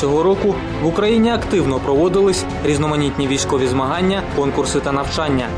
Цього року в Україні активно проводились різноманітні військові змагання, конкурси та навчання.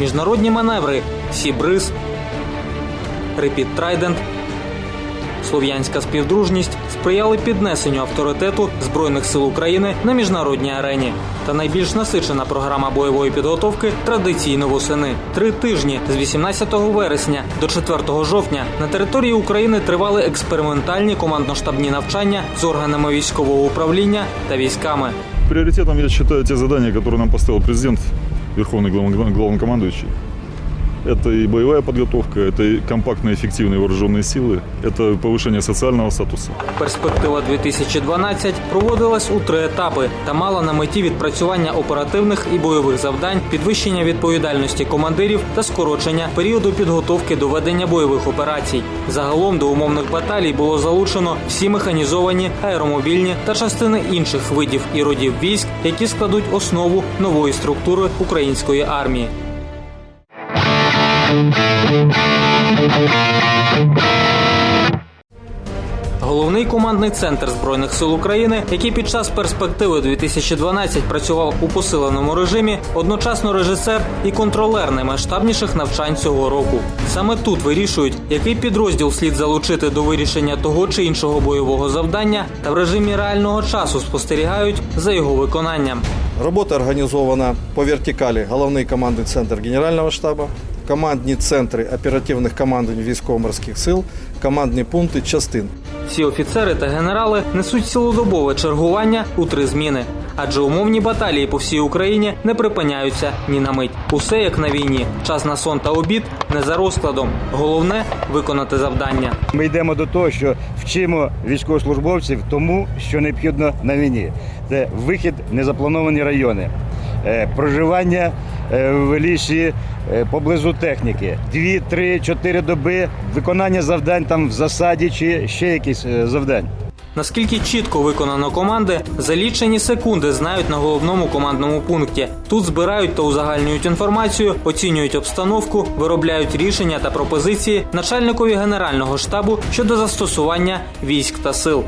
Міжнародні маневри Сібриз, Репіт Трайдент, Слов'янська співдружність сприяли піднесенню авторитету Збройних сил України на міжнародній арені. Та найбільш насичена програма бойової підготовки традиційно восени. Три тижні з 18 вересня до 4 жовтня на території України тривали експериментальні командно-штабні навчання з органами військового управління та військами. Приоритетом я считаю те задания, которые нам поставил президент, Верховный главный- главнокомандующий. Это и боевая подготовка, это и компактные эффективные вооруженные силы, это повышение социального статуса. Перспектива 2012 проводилась у три етапи та мала на меті відпрацювання оперативних і бойових завдань, підвищення відповідальності командирів та скорочення періоду підготовки до ведення бойових операцій. Загалом до умовних баталій було залучено всі механізовані, аеромобільні та частини інших видів і родів військ, які складуть основу нової структури української армії. Головний командний центр збройних сил України, який під час перспективи 2012 працював у посиленому режимі, одночасно режисер і контролер наймасштабніших навчань цього року. Саме тут вирішують, який підрозділ слід залучити до вирішення того чи іншого бойового завдання, та в режимі реального часу спостерігають за його виконанням. Робота організована по вертикалі. Головний командний центр Генерального штабу, командні центри оперативних командувань військово-морських сил, командні пункти частин. Ці офіцери та генерали несуть цілодобове чергування у три зміни. Адже умовні баталії по всій Україні не припиняються ні на мить. Усе як на війні. Час на сон та обід не за розкладом. Головне виконати завдання. Ми йдемо до того, що вчимо військовослужбовців тому, що необхідно на війні. Це вихід в незаплановані райони, проживання е, в лісі е, поблизу техніки, дві, три, чотири доби, виконання завдань там в засаді чи ще якісь е, завдань. Наскільки чітко виконано команди, за лічені секунди знають на головному командному пункті. Тут збирають та узагальнюють інформацію, оцінюють обстановку, виробляють рішення та пропозиції начальникові генерального штабу щодо застосування військ та сил.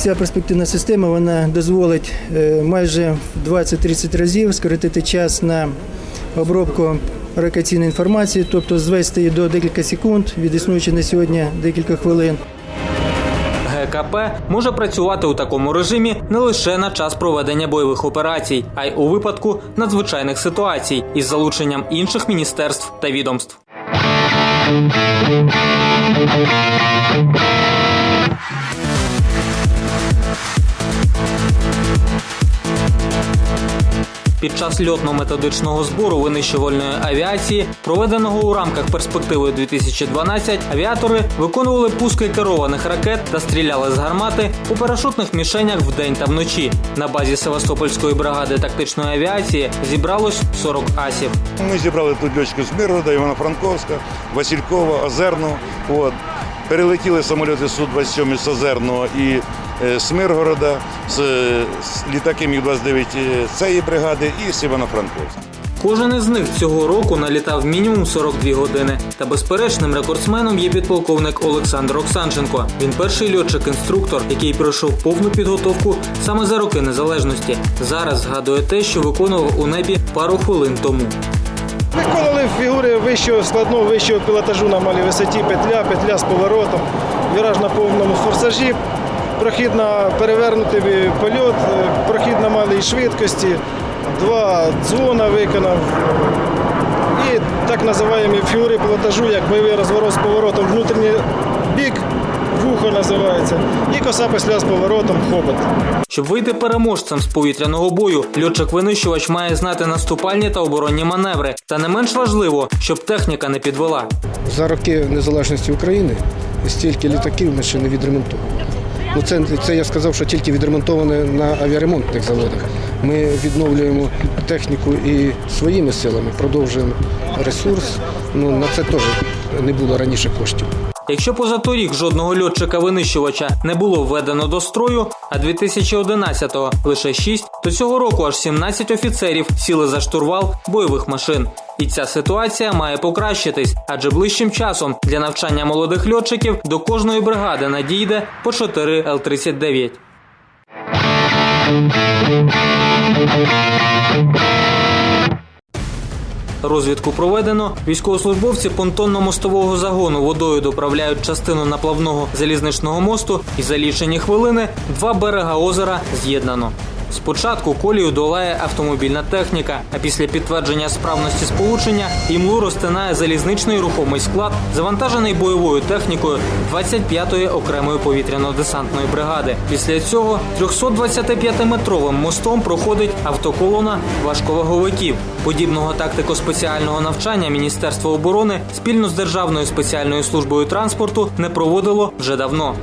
Ця перспективна система вона дозволить е, майже 20-30 разів скоротити час на обробку локаційної інформації, тобто звести її до декілька секунд від існуючої на сьогодні декілька хвилин. ГКП може працювати у такому режимі не лише на час проведення бойових операцій, а й у випадку надзвичайних ситуацій із залученням інших міністерств та відомств. Під час льотно-методичного збору винищувальної авіації, проведеного у рамках перспективи 2012, авіатори виконували пуски керованих ракет та стріляли з гармати у парашутних мішенях вдень та вночі. На базі Севастопольської бригади тактичної авіації зібралось 40 асів. Ми зібрали тут льотчиків з Миргорода, Івано-Франковська, Василькова, Озерну. От. Перелетіли самоліти Су-27 з Озерного і з Миргорода, з, з літаки Міг-29 цієї бригади і з Івано-Франковська. Кожен із них цього року налітав мінімум 42 години. Та безперечним рекордсменом є підполковник Олександр Оксанченко. Він перший льотчик-інструктор, який пройшов повну підготовку саме за роки незалежності. Зараз згадує те, що виконував у небі пару хвилин тому. Виконали фігури вищого складного вищого пілотажу на малій висоті, петля, петля з поворотом, віраж на повному форсажі, прохід на перевернутий польот, е, прохід на малій швидкості, два дзвона виконав. І так називаємо фігури пілотажу, як бойовий розворот з поворотом внутрішній бік, вухо називається, і коса після з поворотом хобот. Щоб вийти переможцем з повітряного бою, льотчик-винищувач має знати наступальні та оборонні маневри. Та не менш важливо, щоб техніка не підвела. За роки незалежності України стільки літаків ми ще не відремонтували. Ну, це, це я сказав, що тільки відремонтоване на авіаремонтних заводах. Ми відновлюємо техніку і своїми силами, продовжуємо ресурс. Ну, на це теж не було раніше коштів. Якщо позаторік жодного льотчика-винищувача не було введено до строю, а 2011-го лише 6, то цього року аж 17 офіцерів сіли за штурвал бойових машин. І ця ситуація має покращитись, адже ближчим часом для навчання молодих льотчиків до кожної бригади надійде по 4 Л-39. Розвідку проведено. Військовослужбовці понтонно-мостового загону водою доправляють частину наплавного залізничного мосту, і за лічені хвилини два берега озера з'єднано. Спочатку колію долає автомобільна техніка, а після підтвердження справності сполучення імлу розтинає залізничний рухомий склад, завантажений бойовою технікою 25-ї окремої повітряно-десантної бригади. Після цього 325-метровим мостом проходить автоколона важковаговиків. Подібного тактико-спеціального навчання Міністерство оборони спільно з Державною спеціальною службою транспорту не проводило вже давно.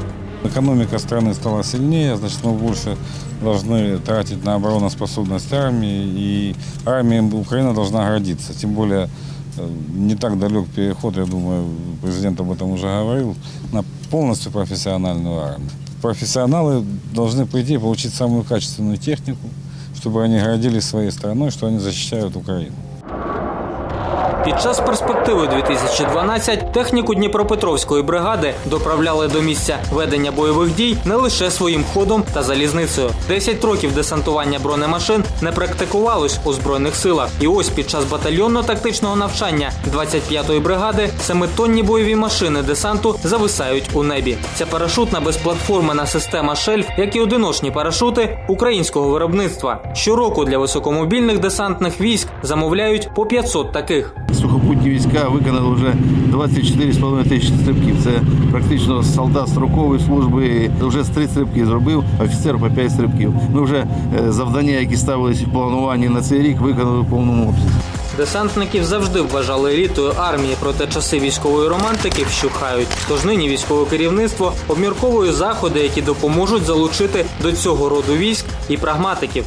Экономика страны стала сильнее, значит, мы больше должны тратить на обороноспособность армии, и армия Украины должна гордиться. Тем более, э, не так далек переход, я думаю, президент об этом уже говорил, на полностью профессиональную армию. Профессионалы должны прийти и получить самую качественную технику, чтобы они гордились своей страной, что они защищают Украину. Під час перспективи 2012 техніку Дніпропетровської бригади доправляли до місця ведення бойових дій не лише своїм ходом та залізницею. 10 років десантування бронемашин не практикувалось у збройних силах. І ось під час батальйонно-тактичного навчання 25-ї бригади семитонні бойові машини десанту зависають у небі. Ця парашутна безплатформена система шельф, як і одиночні парашути українського виробництва. Щороку для високомобільних десантних військ замовляють по 500 таких. Сухопутні війська виконали вже 24,5 тисячі стрибків. Це практично солдат строкової служби вже з 3 стрибки зробив, офіцер по 5 стрибків. Ми вже е, завдання, які ставилися в плануванні на цей рік, виконали в повному обсязі. Десантників завжди вважали елітою армії, проте часи військової романтики вщухають. Тож нині військове керівництво обмірковує заходи, які допоможуть залучити до цього роду військ і прагматиків.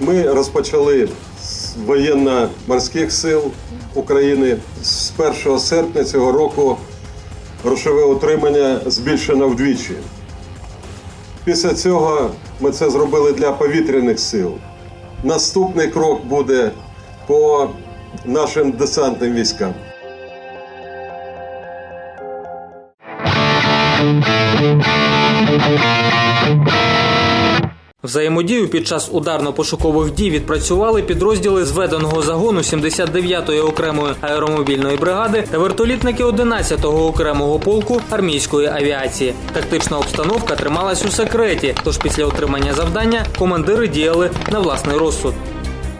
Ми розпочали з воєнно-морських сил України з 1 серпня цього року. Грошове утримання збільшено вдвічі. Після цього ми це зробили для повітряних сил. Наступний крок буде по нашим десантним військам. Взаємодію під час ударно-пошукових дій відпрацювали підрозділи зведеного загону 79-ї окремої аеромобільної бригади та вертолітники 11-го окремого полку армійської авіації. Тактична обстановка трималась у секреті, тож після отримання завдання командири діяли на власний розсуд.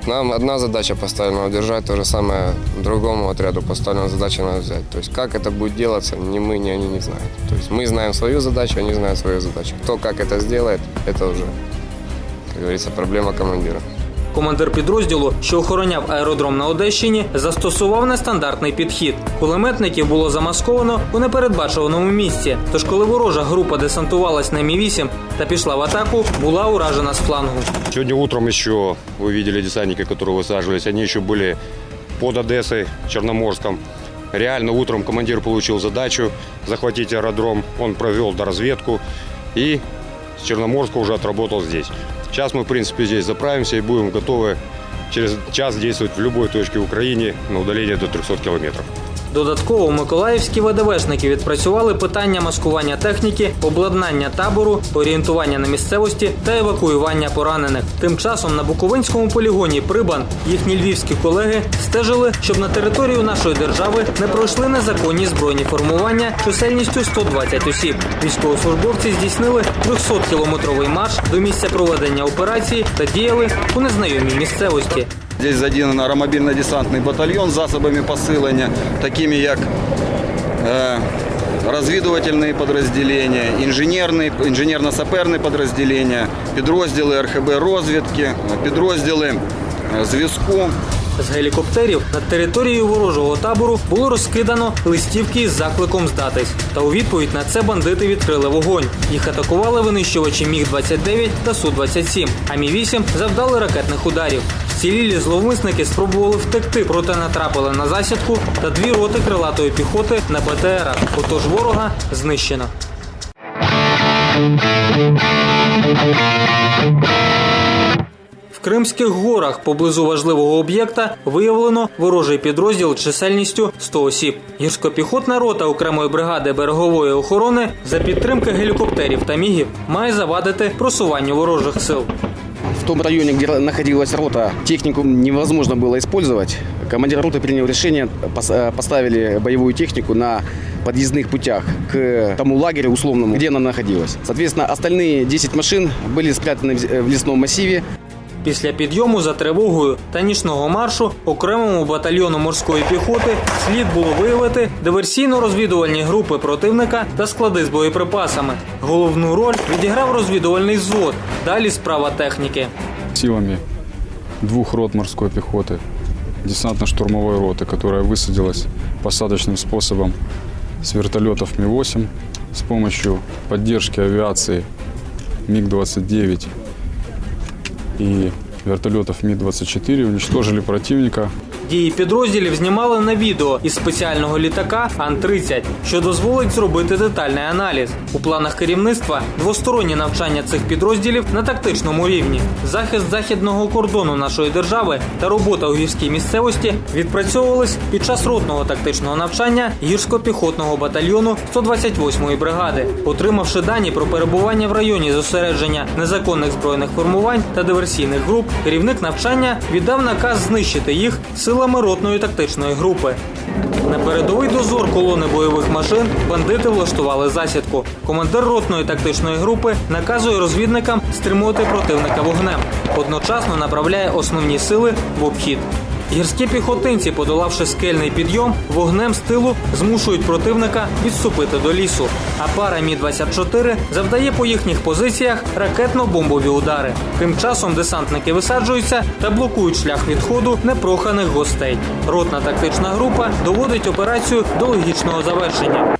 Нам одна задача поставлена удержать, то же самое другому отряду поставлена задача надо взять. То есть как это будет делаться, ни мы, ни они не знают. То есть мы знаем свою задачу, они знают свою задачу. Кто как это сделает, это уже, как говорится, проблема командира. Командир підрозділу, що охороняв аеродром на Одещині, застосував нестандартний підхід. Кулеметників було замасковано у непередбачуваному місці. Тож, коли ворожа група десантувалась на Мі 8 та пішла в атаку, була уражена з флангу. Сегодня утром еще вы видели десантники, которые высаживались. Они еще были под Одессой, Черноморском. Реально утром командир получил задачу захватить аэродром. Он провел доразведку и с Черноморска уже отработал здесь. Сейчас мы, в принципе, здесь заправимся и будем готовы через час действовать в любой точке Украины на удаление до 300 километров. Додатково миколаївські ВДВшники відпрацювали питання маскування техніки, обладнання табору, орієнтування на місцевості та евакуювання поранених. Тим часом на Буковинському полігоні Прибан їхні львівські колеги стежили, щоб на територію нашої держави не пройшли незаконні збройні формування чисельністю 120 осіб. Військовослужбовці здійснили 300-кілометровий марш до місця проведення операції та діяли у незнайомій місцевості. Здесь задіяно аеромобільно-десантний батальйон з засобами посилення, такими як е, розвідувальні підрозділення, інженерно-саперні підрозділення, підрозділи РХБ розвідки, підрозділи е, зв'язку. З гелікоптерів над територією ворожого табору було розкидано листівки із закликом здатись. Та у відповідь на це бандити відкрили вогонь. Їх атакували винищувачі Міг-29 та Су-27, а Мі-8 завдали ракетних ударів. Вцілілі зловмисники спробували втекти, проте натрапили на засідку та дві роти крилатої піхоти на БТРах. Отож ворога знищено. В Кримських горах поблизу важливого об'єкта виявлено ворожий підрозділ чисельністю 100 осіб. Гірсько-піхотна рота окремої бригади берегової охорони за підтримки гелікоптерів та мігів має завадити просуванню ворожих сил. В том районе, где находилась рота, технику невозможно было использовать. Командир роты принял решение, пос- э, поставили боевую технику на подъездных путях к тому лагерю условному, где она находилась. Соответственно, остальные 10 машин были спрятаны в з- в лесном массиве. Після підйому за тривогою та нічного маршу окремому батальйону морської піхоти слід було виявити диверсійно-розвідувальні групи противника та склади з боєприпасами. Головну роль відіграв розвідувальний взвод. Далі справа техніки. силами двух рот морской пехоты, десантно-штурмовой роты, которая высадилась посадочным способом с вертолетов Ми-8 с помощью поддержки авиации МиГ-29 и вертолетов Ми-24 уничтожили противника Дії підрозділів знімали на відео із спеціального літака Ан-30, що дозволить зробити детальний аналіз. У планах керівництва двостороннє навчання цих підрозділів на тактичному рівні, захист західного кордону нашої держави та робота у гірській місцевості відпрацьовувались під час ротного тактичного навчання гірсько-піхотного батальйону 128-ї бригади, отримавши дані про перебування в районі зосередження незаконних збройних формувань та диверсійних груп, керівник навчання віддав наказ знищити їх силами ротної тактичної групи. На передовий дозор колони бойових машин бандити влаштували засідку. Командир ротної тактичної групи наказує розвідникам стримувати противника вогнем. Одночасно направляє основні сили в обхід. Гірські піхотинці, подолавши скельний підйом, вогнем з тилу змушують противника відступити до лісу. А пара Мі-24 завдає по їхніх позиціях ракетно-бомбові удари. Тим часом десантники висаджуються та блокують шлях відходу непроханих гостей. Ротна тактична група доводить операцію до логічного завершення.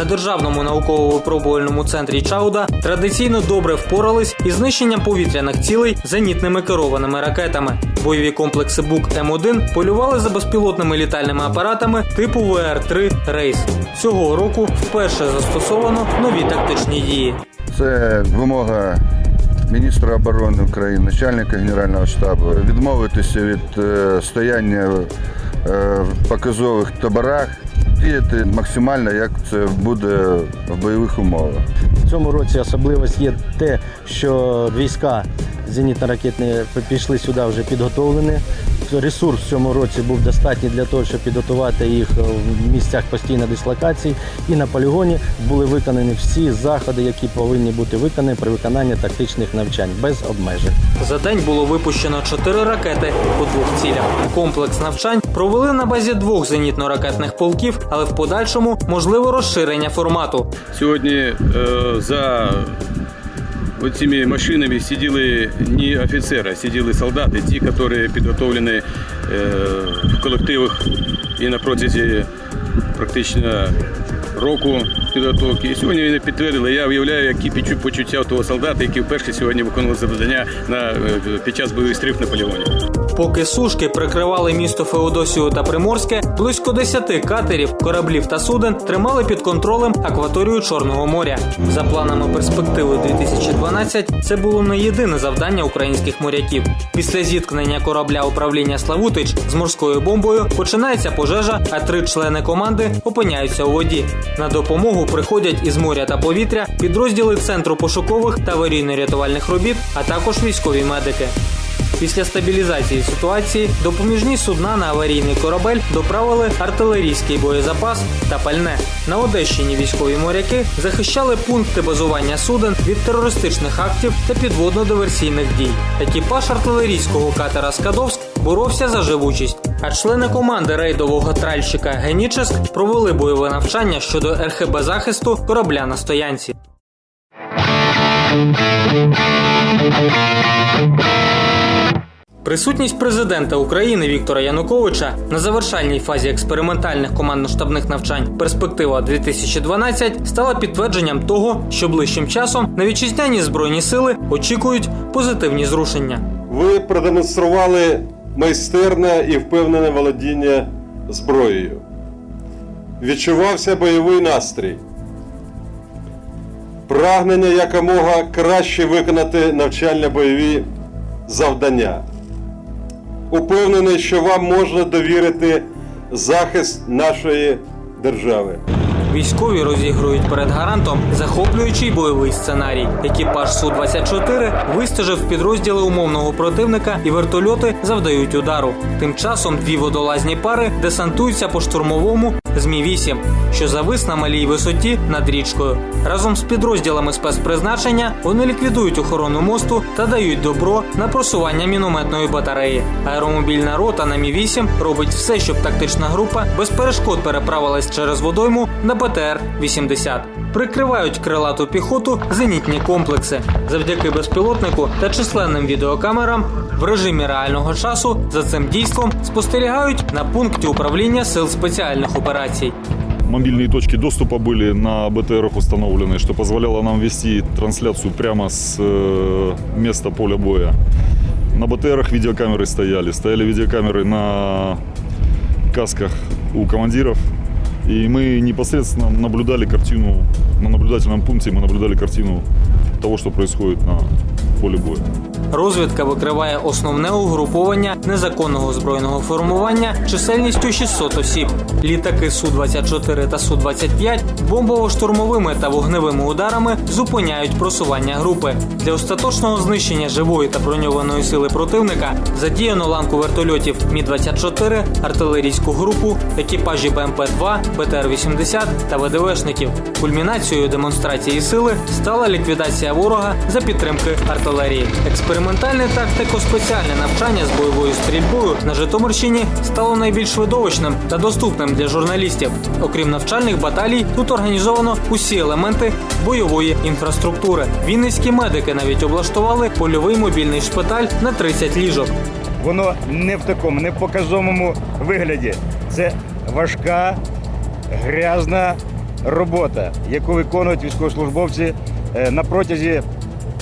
На державному науково-випробувальному центрі Чауда традиційно добре впорались із знищенням повітряних цілей зенітними керованими ракетами. Бойові комплекси БУК М1 полювали за безпілотними літальними апаратами типу ВР-3 Рейс. Цього року вперше застосовано нові тактичні дії. Це вимога міністра оборони України, начальника Генерального штабу відмовитися від е, стояння е, в показових таборах, діяти максимально, як це буде в бойових умовах. В цьому році особливість є те, що війська зенітно-ракетні пішли сюди вже підготовлені. Ресурс в цьому році був достатній для того, щоб підготувати їх в місцях постійної дислокації. І на полігоні були виконані всі заходи, які повинні бути виконані при виконанні тактичних навчань без обмежень. За день було випущено чотири ракети по двох цілях. Комплекс навчань провели на базі двох зенітно-ракетних полків, але в подальшому можливо розширення формату. Сьогодні е, за цими машинами сиділи не офіцери, а сидели солдати, ті, которые підготовлені э, в колективах і на протязі практично року підготовки. І сьогодні він підтвердили, я уявляю, які почуття того солдата, який вперше сьогодні виконував завдання на, е, під час бойових стрів на полігоні. Поки сушки прикривали місто Феодосію та Приморське, близько 10 катерів, кораблів та суден тримали під контролем акваторію Чорного моря. За планами перспективи 2012 це було не єдине завдання українських моряків. Після зіткнення корабля управління Славутич з морською бомбою починається пожежа, а три члени команди опиняються у воді. На допомогу приходять із моря та повітря підрозділи центру пошукових та аварійно-рятувальних робіт, а також військові медики. Після стабілізації ситуації допоміжні судна на аварійний корабель доправили артилерійський боєзапас та пальне. На Одещині військові моряки захищали пункти базування суден від терористичних актів та підводно-диверсійних дій. Екіпаж артилерійського катера Скадовськ боровся за живучість. А члени команди рейдового тральщика Геніческ провели бойове навчання щодо РХБ захисту корабля на стоянці. Присутність президента України Віктора Януковича на завершальній фазі експериментальних командно-штабних навчань Перспектива 2012 стала підтвердженням того, що ближчим часом на вітчизняні збройні сили очікують позитивні зрушення. Ви продемонстрували майстерне і впевнене володіння зброєю. Відчувався бойовий настрій. Прагнення якомога краще виконати навчально-бойові завдання. Упевнений, що вам можна довірити захист нашої держави. Військові розігрують перед гарантом захоплюючий бойовий сценарій. Екіпаж Су-24 вистежив підрозділи умовного противника і вертольоти завдають удару. Тим часом дві водолазні пари десантуються по штурмовому Змі-8, що завис на малій висоті над річкою. Разом з підрозділами спецпризначення вони ліквідують охорону мосту та дають добро на просування мінометної батареї. Аеромобільна рота на Мі-8 робить все, щоб тактична група без перешкод переправилась через водойму на БТР-80. Прикривають крилату піхоту зенітні комплекси. Завдяки безпілотнику та численним відеокамерам в режимі реального часу за цим дійством спостерігають на пункті управління сил спеціальних операцій. Мобильные точки доступа были на БТРах установлены, что позволяло нам вести трансляцию прямо с э, места поля боя. На БТРах видеокамеры стояли. Стояли видеокамеры на касках у командиров. И мы непосредственно наблюдали картину, на наблюдательном пункте мы наблюдали картину того, что происходит на поле боя. Розвідка викриває основне угруповання незаконного збройного формування чисельністю 600 осіб. Літаки Су-24 та Су-25 бомбово-штурмовими та вогневими ударами зупиняють просування групи. Для остаточного знищення живої та броньованої сили противника задіяно ланку вертольотів Мі-24, артилерійську групу, екіпажі БМП-2, БТР-80 та ВДВшників. Кульмінацією демонстрації сили стала ліквідація ворога за підтримки артилерії. Експериментальне тактико-спеціальне навчання з бойовою стрільбою на Житомирщині стало найбільш видовищним та доступним для журналістів. Окрім навчальних баталій, тут організовано усі елементи бойової інфраструктури. Вінницькі медики навіть облаштували польовий мобільний шпиталь на 30 ліжок. Воно не в такому, не в показовому вигляді. Це важка, грязна робота, яку виконують військовослужбовці е, на протязі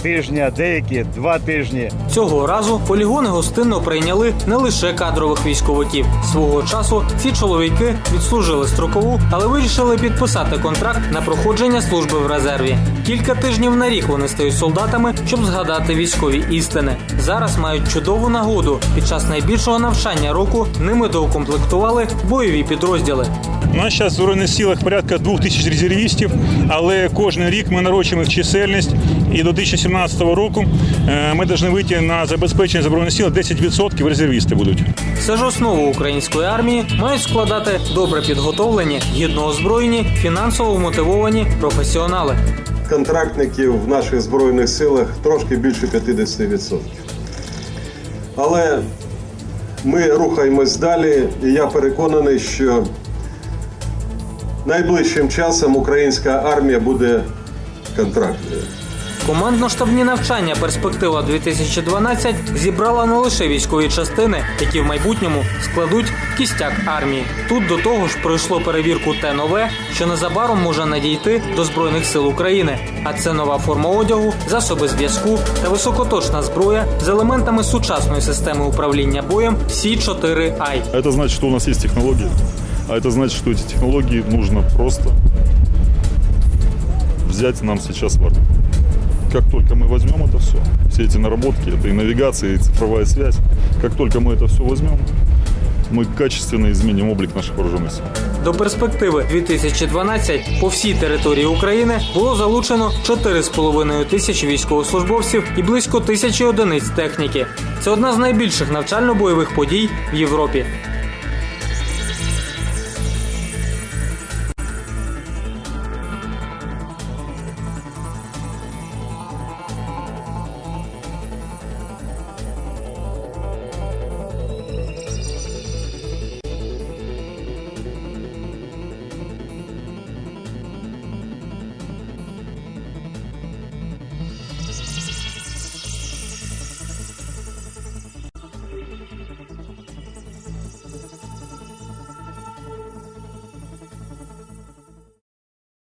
тижня, деякі два тижні. Цього разу полігони гостинно прийняли не лише кадрових військовиків. Свого часу ці чоловіки відслужили строкову, але вирішили підписати контракт на проходження служби в резерві. Кілька тижнів на рік вони стають солдатами, щоб згадати військові істини. Зараз мають чудову нагоду. Під час найбільшого навчання року ними доукомплектували бойові підрозділи. У нас зараз в Збройних силах порядка двох тисяч резервістів, але кожен рік ми нарощуємо їх чисельність. І до 2017 року е, ми повинні вийти на забезпечення Збройних сил 10% резервісти будуть. Все ж основу української армії мають складати добре підготовлені, гідно озброєні, фінансово мотивовані професіонали. контрактників в наших збройних силах трошки більше 50%. Але ми рухаємось далі, і я переконаний, що найближчим часом українська армія буде контрактною. Командно-штабні навчання Перспектива 2012 зібрала не лише військові частини, які в майбутньому складуть кістяк армії. Тут до того ж пройшло перевірку те нове, що незабаром може надійти до збройних сил України. А це нова форма одягу, засоби зв'язку та високоточна зброя з елементами сучасної системи управління боєм Сі-4I. А это значит, что у нас есть технологии. А это значит, что эти технологии нужно просто взять нам сейчас в армию. Как только мы возьмем это все, все эти наработки, это и навигация, и цифровая связь, как только мы это все возьмем, мы качественно изменим облик наших вооруженных сил. До перспективи 2012 по всій території України було залучено 4,5 тисячі військовослужбовців і близько тисячі одиниць техніки. Це одна з найбільших навчально-бойових подій в Європі.